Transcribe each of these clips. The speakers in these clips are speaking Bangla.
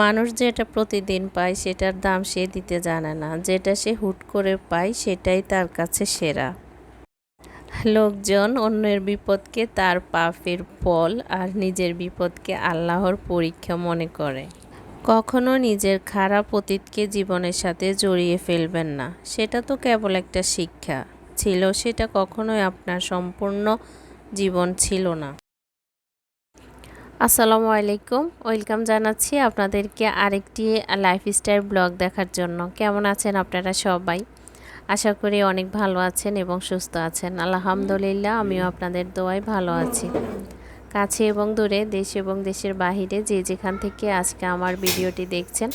মানুষ যেটা প্রতিদিন পায় সেটার দাম সে দিতে জানে না। যেটা সে হুট করে পায় সেটাই তার কাছে সেরা। লোকজন অন্যের বিপদকে তার পাপের ফল আর নিজের বিপদকে আল্লাহর পরীক্ষা মনে করে। কখনো নিজের খারাপ অতীতকে জীবনের সাথে জড়িয়ে ফেলবেন না। সেটা তো কেবল একটা শিক্ষা। ছিল সেটা কখনোই আপনার সম্পূর্ণ জীবন ছিল না। আসসালামু আলাইকুম। ওয়েলকাম জানাচ্ছি আপনাদেরকে আরেকটি লাইফস্টাইল ব্লগ দেখার জন্য। কেমন আছেন আপনারা সবাই? আশা করি অনেক ভালো আছেন এবং সুস্থ আছেন। আলহামদুলিল্লাহ, আমিও আপনাদের দোয়ায় ভালো আছি। কাছে এবং দূরে, দেশ এবং দেশের বাহিরে যে যেখান থেকে আজকে আমার ভিডিওটি দেখছেন,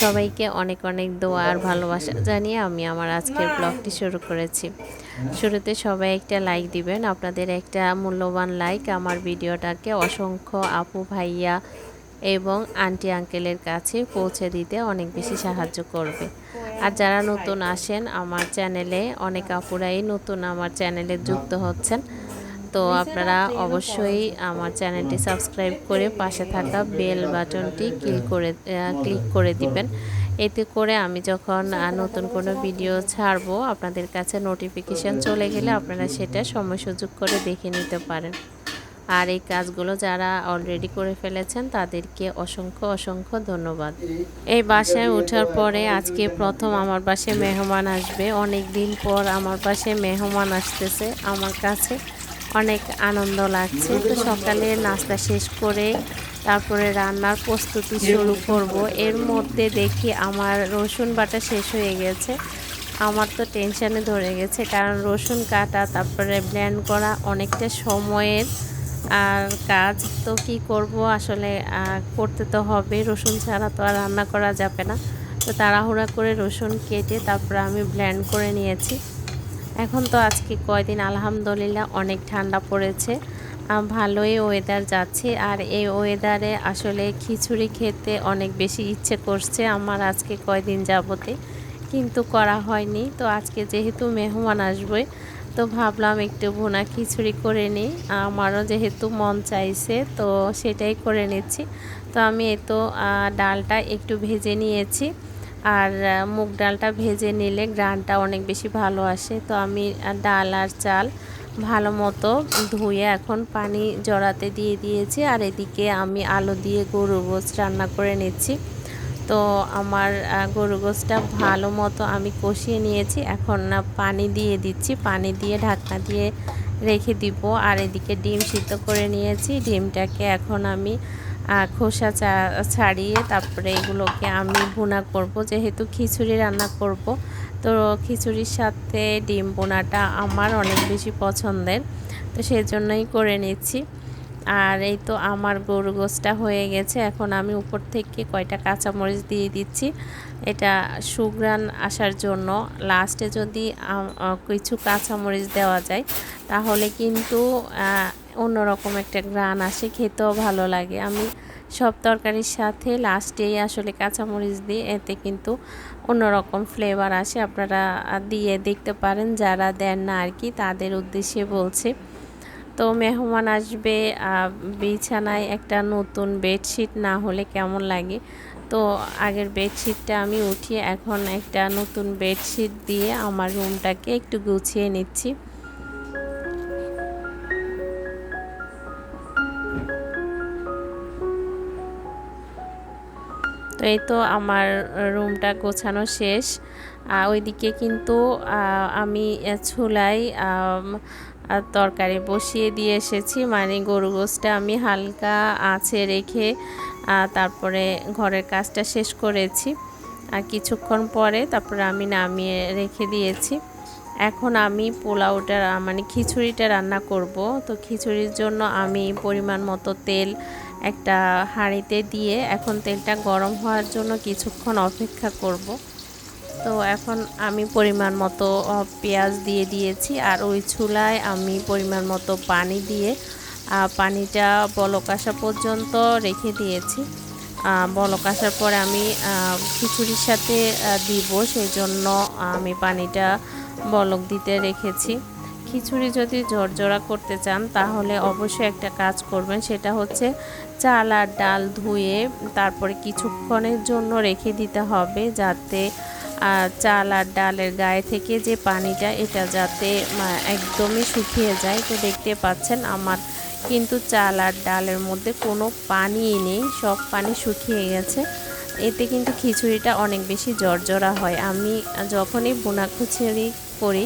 সবাইকে অনেক অনেক দোয়া আর ভালোবাসা জানিয়ে আমি আমার আজকের ব্লগটি শুরু করেছি। শুরুতে সবাই একটা লাইক দিবেন। আপনাদের একটা মূল্যবান লাইক আমার ভিডিওটাকে অসংখ্য আপু ভাইয়া এবং আন্টি আঙ্কেলের কাছে পৌঁছে দিতে অনেক বেশি সাহায্য করবে। আর যারা নতুন আসেন আমার চ্যানেলে অনেক আপুরাই নতুন আমার চ্যানেলে যুক্ত হচ্ছেন। তো আপনারা অবশ্যই আমার চ্যানেলটি সাবস্ক্রাইব করে পাশে থাকা বেল বাটনটি ক্লিক করে ক্লিক করে দিবেন। এতে করে আমি যখন নতুন কোনো ভিডিও ছাড়বো, আপনাদের কাছে নোটিফিকেশান চলে গেলে আপনারা সেটা সময় সুযোগ করে দেখে নিতে পারেন। আর এই কাজগুলো যারা অলরেডি করে ফেলেছেন, তাদেরকে অসংখ্য অসংখ্য ধন্যবাদ। এই বাসায় ওঠার পরে আজকে প্রথম আমার বাসায় মেহমান আসবে। অনেক দিন পর আমার বাসায় মেহমান আসতেছে। আমার কাছে অনেক আনন্দ লাগছে। তো সকালে নাস্তা শেষ করে তারপরে রান্নার প্রস্তুতি শুরু করব। এর মধ্যে দেখি আমার রসুন বাটা শেষ হয়ে গেছে। আমার তো টেনশানে ধরে গেছে, কারণ রসুন কাটা, তারপরে ব্ল্যান্ড করা অনেকটা সময়ের, আর কাজ তো কি করব? আসলে করতে তো হবে। রসুন ছাড়া তো আর রান্না করা যাবে না। তো তাড়াহুড়া করে রসুন কেটে তারপরে আমি ব্ল্যান্ড করে নিয়েছি। এখন তো আজকে কয়দিন? আলহামদুলিল্লাহ, অনেক ঠান্ডা পড়েছে। ভালোই ওয়েদার যাচ্ছে। আর এই ওয়েদারে আসলে খিচুড়ি খেতে অনেক বেশি ইচ্ছে করছে আমার আজকে কয়দিন যাবতে। কিন্তু করা হয়নি। তো আজকে যেহেতু মেহমান আসবে, তো ভাবলাম একটু ভুনা খিচুড়ি করে নিই। আমারও যেহেতু মন চাইছে, তো সেটাই করে নিচ্ছি। তো আমি এ তো ডালটা একটু ভেজে নিয়েছি। আর মুগ ডালটা ভেজে নিলে গ্রানটা অনেক বেশি ভালো আসে। তো আমি ডাল আর চাল ভালো মতো ধুয়ে এখন পানি জড়াতে দিয়ে দিয়েছি আর এদিকে আমি আলু দিয়ে গরু গোছ রান্না করে নিচ্ছি। তো আমার গরু গোছটা ভালো মতো আমি কষিয়ে নিয়েছি। এখন পানি দিয়ে দিচ্ছি, পানি দিয়ে ঢাকনা দিয়ে রেখে দিব। আর এদিকে ডিম সিদ্ধ করে নিয়েছি। ডিমটাকে এখন আমি খোসা ছাড়িয়ে তারপরে এগুলোকে আমি ভুনা করব। যেহেতু খিচুড়ি রান্না করব তো খিচুড়ির সাথে ডিম বোনাটা আমার অনেক বেশি পছন্দের, তো সেজন্যই করে নিচ্ছি। আর এই তো আমার গরু গোসটা হয়ে গেছে, এখন আমি উপর থেকে কয়টা কাঁচামরিচ দিয়ে দিচ্ছি। এটা সুগ্রান আসার জন্য। লাস্টে যদি কিছু কাঁচামরিচ দেওয়া যায়, তাহলে কিন্তু অন্যরকম একটা গ্রান আসে, খেতেও ভালো লাগে। আমি সব তরকারির সাথে লাস্টেই আসলে কাঁচামরিচ দিই এতে কিন্তু অন্যরকম ফ্লেভার আসে। আপনারা দিয়ে দেখতে পারেন, যারা দেন না আর কি, তাদের উদ্দেশ্যে বলছে। তো মেহমান আসবে বিছানায় একটা নতুন বেডশিট না হলে কেমন লাগে? তো আগের বেডশিটটা আমি উঠিয়ে এখন একটা নতুন বেডশিট দিয়ে আমার রুমটাকে একটু গুছিয়ে নিচ্ছি। এই তো আমার রুমটা গোছানো শেষ। ওইদিকে কিন্তু আমি ছুলাই তরকারি বসিয়ে দিয়ে এসেছি। মানে গরু গোসটা আমি হালকা আছে রেখে তারপরে ঘরের কাজটা শেষ করেছি। আর কিছুক্ষণ পরে তারপরে আমি নামিয়ে রেখে দিয়েছি। এখন আমি পোলাওটা মানে খিচুড়িটা রান্না করব। তো খিচুড়ির জন্য আমি পরিমাণ মতো তেল একটা হাঁড়িতে দিয়ে এখন তেলটা গরম হওয়ার জন্য কিছুক্ষণ অপেক্ষা করব। তো এখন আমি পরিমাণ মতো পেঁয়াজ দিয়ে দিয়েছি আর ওই চুলায় আমি পরিমাণ মতো পানি দিয়ে পানিটা বলক আসা পর্যন্ত রেখে দিয়েছি। বলক আসার পরে আমি খিচুড়ির সাথে দিব সেই জন্য আমি পানিটা বলক দিতে রেখেছি। খিচুড়ি যদি জোরজোড়া করতে চান তাহলে অবশ্যই একটা কাজ করবেন, সেটা হচ্ছে চাল আর ডাল ধুয়ে তারপরে কিছুক্ষণের জন্য রেখে দিতে হবে যাতে চাল আর ডালের গায়ে থেকে যে পানিটা, এটা যাতে একদমই শুকিয়ে যায়। তো দেখতে পাচ্ছেন আমার কিন্তু চাল আর ডালের মধ্যে কোনো পানি নেই, সব পানি শুকিয়ে গেছে। এতে কিন্তু খিচুড়িটা অনেক বেশি জর্জরা হয়। আমি যখনই বোনা খিচুড়ি করি,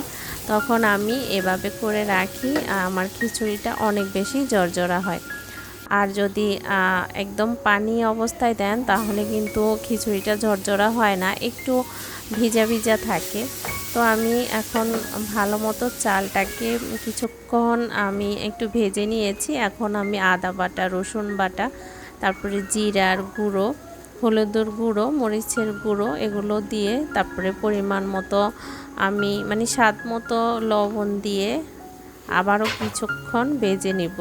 তখন আমি এভাবে করে রাখি, আমার খিচুড়িটা অনেক বেশি জর্জরা হয়। আর যদি একদম পানি অবস্থায় দেন, তাহলে কিন্তু খিচুড়িটা ঝরঝরা হয় না, একটু ভিজা ভিজা থাকে। তো আমি এখন ভালো মতো চালটাকে কিছুক্ষণ আমি একটু ভেজে নিয়েছি। এখন আমি আদা বাটা, রসুন বাটা, তারপরে জিরার গুঁড়ো, হলুদের গুঁড়ো, মরিচের গুঁড়ো এগুলো দিয়ে তারপরে পরিমাণ মতো আমি মানে স্বাদ মতো লবণ দিয়ে আবারও কিছুক্ষণ ভেজে নিব।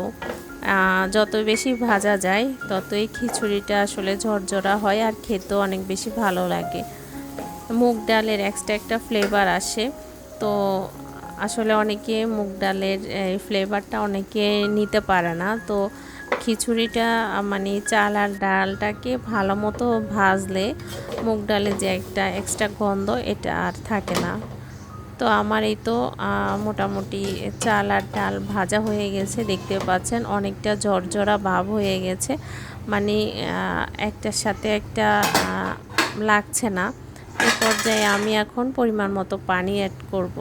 যত বেশি ভাজা যায়, ততই খিচুড়িটা আসলে ঝরঝরা হয় আর খেতেও অনেক বেশি ভালো লাগে। মুগ ডালের এক্সট্রা একটা ফ্লেভার আসে। তো আসলে অনেকে মুগ ডালের ফ্লেভারটা অনেকে নিতে পারে না। তো খিচুড়িটা মানে চাল আর ডালটাকে ভালো মতো ভাজলে মুগ ডালের যে একটা এক্সট্রা গন্ধ, এটা আর থাকে না। তো আমার এই তো মোটামুটি চাল আর ডাল ভাজা হয়ে গেছে, দেখতে পাচ্ছেন অনেকটা ঝরঝরা ভাব হয়ে গেছে। মানে একটার সাথে একটা লাগছে না। এ পর্যায়ে আমি এখন পরিমাণ মতো পানি অ্যাড করব।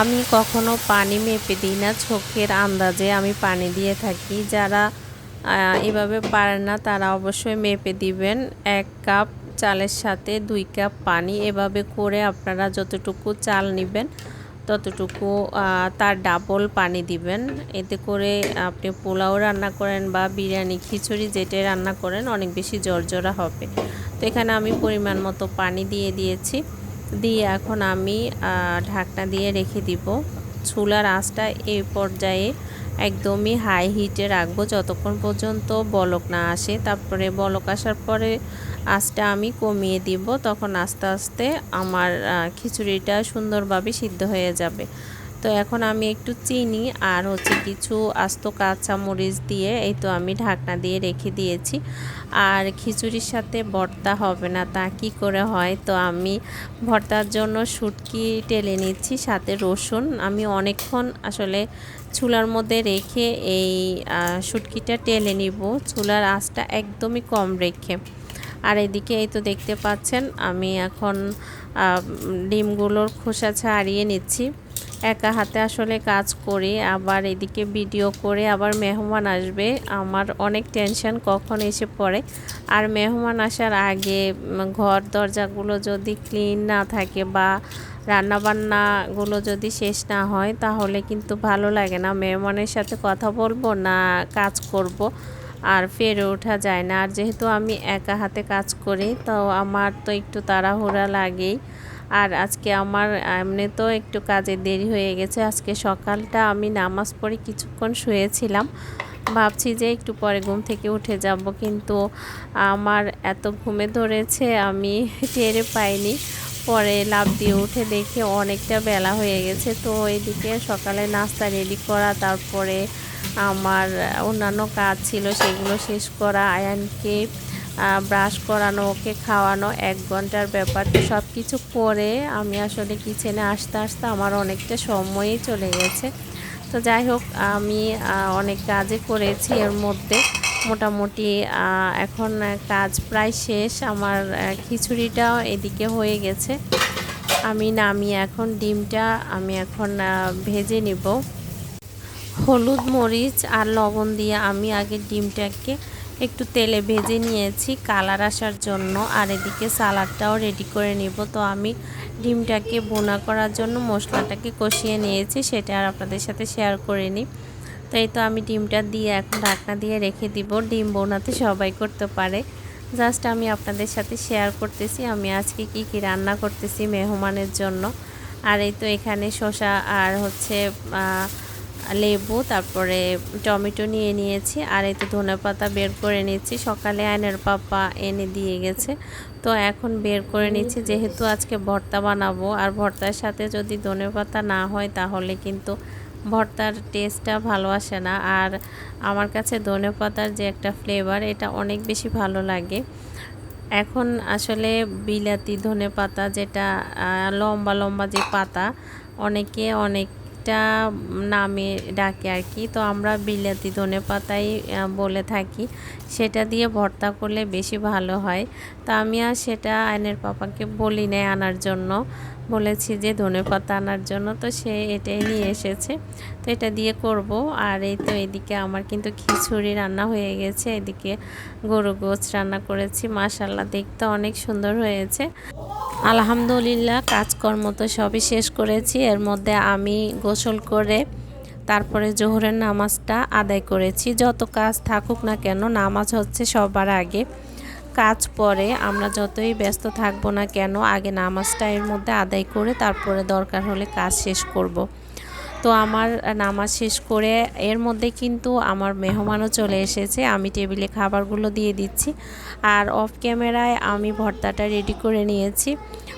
আমি কখনো পানি মেপে দিই না, চোখের আন্দাজে আমি পানি দিয়ে থাকি। যারা এভাবে পারেন না, তারা অবশ্যই মেপে দিবেন। এক কাপ চালের সাথে দুই কাপ পানি এভাবে করে আপনারা যতটুকু চাল নেবেন, ততটুকু তার ডাবল পানি দিবেন। এতে করে আপনি পোলাও রান্না করেন বা বিরিয়ানি, খিচুড়ি যেটাই রান্না করেন, অনেক বেশি জর্জরা হবে। তো এখানে আমি পরিমাণ মতো পানি দিয়ে দিয়েছি। দিয়ে এখন আমি ঢাকনা দিয়ে রেখে দিব। চুলার আঁচটা এই পর্যায়ে একদমই হাই হিটে রাখব। যতক্ষণ পর্যন্ত বলক না আসে, তারপরে বলক আসার পরে আঁচটা আমি কমিয়ে দিব তখন আস্তে আস্তে আমার খিচুড়িটা সুন্দরভাবে সিদ্ধ হয়ে যাবে। তো এখন আমি একটু চিনি আর হচ্ছে কিছু আস্ত কাঁচা মরিচ দিয়ে এই তো আমি ঢাকনা দিয়ে রেখে দিয়েছি। আর খিচুড়ির সাথে ভর্তা হবে না তা কি করে হয়? তো আমি ভর্তার জন্য শুটকি টেলে নিচ্ছি সাথে রসুন। আমি অনেকক্ষণ আসলে চুলার মধ্যে রেখে এই আহ, শুটকিটা টেলে নিব। চুলার আঁচটা একদমই কম রেখে। আর এদিকে এই তো দেখতে পাচ্ছেন, আমি এখন ডিমগুলোর খোসা ছাড়িয়ে নিচ্ছি। একা হাতে আসলে কাজ করি, আবার এদিকে ভিডিও করে আবার মেহমান আসবে। আমার অনেক টেনশন কখন এসে পড়ে। আর মেহমান আসার আগে ঘর দরজাগুলো যদি ক্লিন না থাকে বা রান্নাবান্নাগুলো যদি শেষ না হয়, তাহলে কিন্তু ভালো লাগে না। মেহমানের সাথে কথা বলব না কাজ করব। আর ফেরে ওঠা যায় না। আর যেহেতু আমি একা হাতে কাজ করি, তো আমার তো একটু তাড়াহুড়া লাগেই। আর আজকে আমার, এমনি তো একটু কাজে দেরি হয়ে গেছে। আজকে সকালটা আমি নামাজ পড়ে কিছুক্ষণ শুয়েছিলাম। ভাবছি যে একটু পরে ঘুম থেকে উঠে যাব, কিন্তু আমার এত ঘুমে ধরেছে আমি টেরে পাইনি। পরে লাভ দিয়ে উঠে দেখে অনেকটা বেলা হয়ে গেছে। তো এদিকে সকালে নাস্তা রেডি করা, তারপরে আমার অন্যান্য কাজ ছিল সেগুলো শেষ করা, আয়ানকে ব্রাশ করানো, ওকে খাওয়ানো, এক ঘণ্টার ব্যাপার। তো সব কিছু করে আমি আসলে কিচেনে আসতে আসতে আমার অনেকটা সময়ই চলে গেছে। তো যাই হোক, আমি অনেক কাজে করেছি এর মধ্যে। মোটামুটি এখন কাজ প্রায় শেষ। আমার খিচুড়িটাও এদিকে হয়ে গেছে। আমি নামিয়ে এখন ডিমটা আমি এখন ভেজে নিব। হলুদ মরিচ আর লবণ দিয়ে আমি আগে ডিমটাকে একটু তেলে ভেজে নিয়েছি, কালার আসার জন্য। আর এদিকে সালাডটাও রেডি করে নিব। তো আমি ডিমটাকে বোনা করার জন্য মশলাটাকে কষিয়ে নিয়েছি, সেটা আর আপনাদের সাথে শেয়ার করে নিই। তো এই তো আমি ডিমটা দিয়ে এখন ঢাকনা দিয়ে রেখে দিব। ডিম বোনাতে সবাই করতে পারে। জাস্ট আমি আপনাদের সাথে শেয়ার করতেছি, আমি আজকে কি কি রান্না করতেছি মেহমানের জন্য। আর এই তো এখানে শসা আর হচ্ছে লেবু, তারপরে টমেটো নিয়ে নিয়েছি, আর এই তো ধনে পাতা বের করে নিচ্ছি। সকালে আয়নের পাপা এনে দিয়ে গেছে। তো এখন বের করে নিচ্ছি, যেহেতু আজকে ভর্তা বানাবো। আর ভর্তার সাথে যদি ধনে পাতা না হয়, তাহলে কিন্তু ভর্তার টেস্টটা ভালো আসে না। আর আমার কাছে ধনে পাতার যে একটা ফ্লেভার এটা অনেক বেশি ভালো লাগে। এখন আসলে বিলাতি ধনে পাতা, যেটা লম্বা লম্বা যে পাতা অনেকে অনেকটা নামে ডাকে আর কি। তো আমরা বিলাতি ধনে পাতাই বলে থাকি। সেটা দিয়ে ভর্তা করলে বেশি ভালো হয়। তা আমি আর সেটা আইনের পাপাকে বলি নাই আনার জন্য। বলেছি যে ধনে পাতা আনার জন্য, তো সে এটাই নিয়ে এসেছে। তো এটা দিয়ে করব। আর এই তো এদিকে আমার কিন্তু খিচুড়ি রান্না হয়ে গেছে। এদিকে গরু গোছ রান্না করেছি। মাশাল্লাহ দেখতে অনেক সুন্দর হয়েছে। আলহামদুলিল্লাহ, কাজকর্ম তো সবই শেষ করেছি। এর মধ্যে আমি গোসল করে তারপরে জোহরের নামাজটা আদায় করেছি। যত কাজ থাকুক না কেন, নামাজ হচ্ছে সবার আগে। কাজ পরে আমরা যতই ব্যস্ত থাকব না কেন, আগে নামাজটা এর মধ্যে আদায় করে তারপরে দরকার হলে কাজ শেষ করব। তো আমার নামাজ শেষ করে এর মধ্যে কিন্তু আমার মেহমানও চলে এসেছে, আমি টেবিলে খাবারগুলো দিয়ে দিচ্ছি। আর অফ ক্যামেরায় আমি ভর্তাটা রেডি করে নিয়েছি।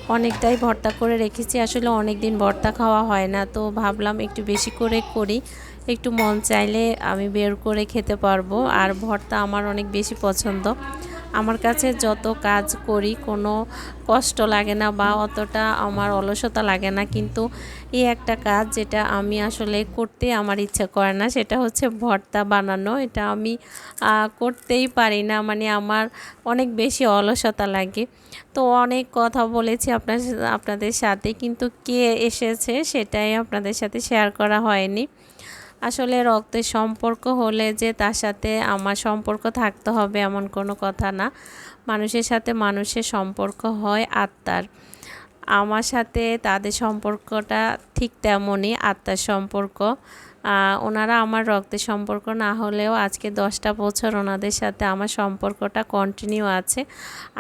অনেকটাই ভর্তা করে রেখেছি, আসলে অনেক দিন ভর্তা খাওয়া হয় না, তো ভাবলাম একটু বেশি করে করি। একটু মন চাইলে আমি বের করে খেতে পারব, আর ভর্তা আমার অনেক বেশি পছন্দ। আমার কাছে যত কাজ করি, কোনো কষ্ট লাগে না বা অতটা আমার অলসতা লাগে না। কিন্তু এই একটা কাজ যেটা আমি আসলে করতে আমার ইচ্ছা করে না, সেটা হচ্ছে ভর্তা বানানো। এটা আমি করতেই পারি না মানে আমার অনেক বেশি অলসতা লাগে। তো অনেক কথা বলেছি আপনার, আপনাদের সাথে, কিন্তু কে এসেছে সেটাই আপনাদের সাথে শেয়ার করা হয়নি। আসলে রক্তের সম্পর্ক হলে যে তার সাথে আমার সম্পর্ক থাকতে হবে এমন কোনো কথা না। মানুষের সাথে মানুষের সম্পর্ক হয় আত্মার। আমার সাথে তাদের সম্পর্কটা ঠিক তেমনই আত্মার সম্পর্ক। ওনারা আমার রক্তের সম্পর্ক না হলেও আজকে দশটা বছর ওনাদের সাথে আমার সম্পর্কটা কন্টিনিউ আছে।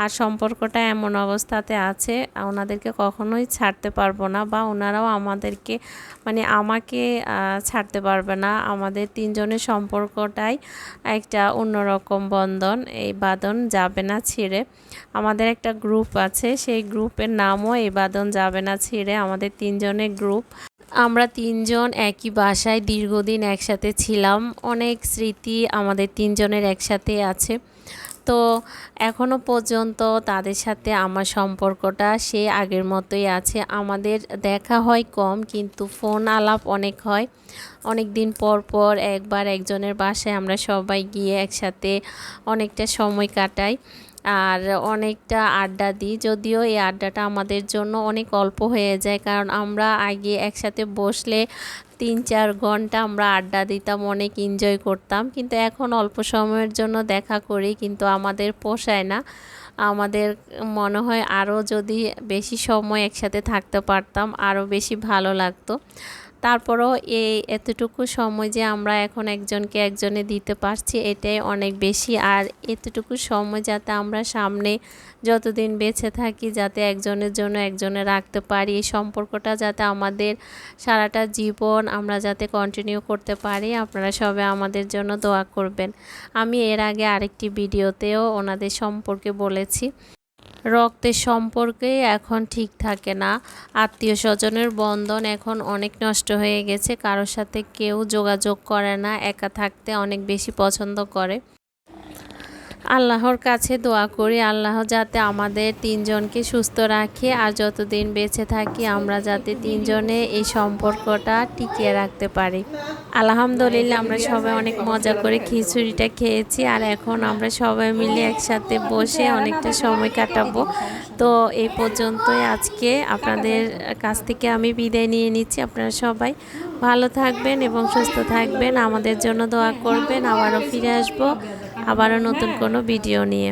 আর সম্পর্কটা এমন অবস্থাতে আছে, ওনাদেরকে কখনোই ছাড়তে পারব না বা ওনারাও আমাদেরকে মানে আমাকে ছাড়তে পারবে না। আমাদের তিনজনের সম্পর্কটাই একটা অন্যরকম বন্ধন, এই বাদন যাবে না ছিঁড়ে। আমাদের একটা গ্রুপ আছে, সেই গ্রুপের নামও এই বাদন যাবে না ছিঁড়ে। আমাদের তিনজনের গ্রুপ আমরা তিনজন একই বাসায় দীর্ঘদিন একসাথে ছিলাম। অনেক স্মৃতি আমাদের তিনজনের একসাথে আছে। তো এখনও পর্যন্ত তাদের সাথে আমার সম্পর্কটা সে আগের মতোই আছে। আমাদের দেখা হয় কম, কিন্তু ফোন আলাপ অনেক হয়। অনেক দিন পর পর একবার একজনের বাসায় আমরা সবাই গিয়ে একসাথে অনেকটা সময় কাটাই। আর অনেকটা আড্ডা দিই। যদিও এই আড্ডাটা আমাদের জন্য অনেক অল্প হয়ে যায়, কারণ আমরা আগে একসাথে বসলে তিন চার ঘণ্টা আমরা আড্ডা দিতাম, অনেক এনজয় করতাম। কিন্তু এখন অল্প সময়ের জন্য দেখা করি, কিন্তু আমাদের পোষায় না। আমাদের মনে হয় আরও যদি বেশি সময় একসাথে থাকতে পারতাম, আরও বেশি ভালো লাগতো। তারপরও এই এতটুকু সময় যে আমরা এখন একজনকে একজনে দিতে পারছি, এটাই অনেক বেশি। আর এতটুকু সময় যাতে আমরা সামনে যতদিন বেঁচে থাকি, যাতে একজনের জন্য একজনে রাখতে পারি, এই সম্পর্কটা যাতে আমাদের সারাটা জীবন আমরা যাতে কন্টিনিউ করতে পারি, আপনারা সবাই আমাদের জন্য দোয়া করবেন। আমি এর আগে আরেকটি ভিডিওতেও ওনাদের সম্পর্কে বলেছি। রক্তের সম্পর্কে এখন ঠিক থাকে না। আত্মীয় স্বজনের বন্ধন এখন অনেক নষ্ট হয়ে গেছে কারোর সাথে কেউ যোগাযোগ করে না, একা থাকতে অনেক বেশি পছন্দ করে। আল্লাহর কাছে দোয়া করি, আল্লাহ যাতে আমাদের তিনজনকে সুস্থ রাখে আর যতদিন বেঁচে থাকি আমরা যাতে তিনজনে এই সম্পর্কটা টিকিয়ে রাখতে পারি। আলহামদুলিল্লাহ আমরা সবাই অনেক মজা করে খিচুড়িটা খেয়েছি আর এখন আমরা সবাই মিলে একসাথে বসে অনেকটা সময় কাটাবো। তো এই পর্যন্তই আজকে আপনাদের কাছ থেকে আমি বিদায় নিয়ে নিচ্ছি। আপনারা সবাই ভালো থাকবেন এবং সুস্থ থাকবেন। আমাদের জন্য দোয়া করবেন। আবারও ফিরে আসব। আবারও নতুন কোনো ভিডিও নিয়ে।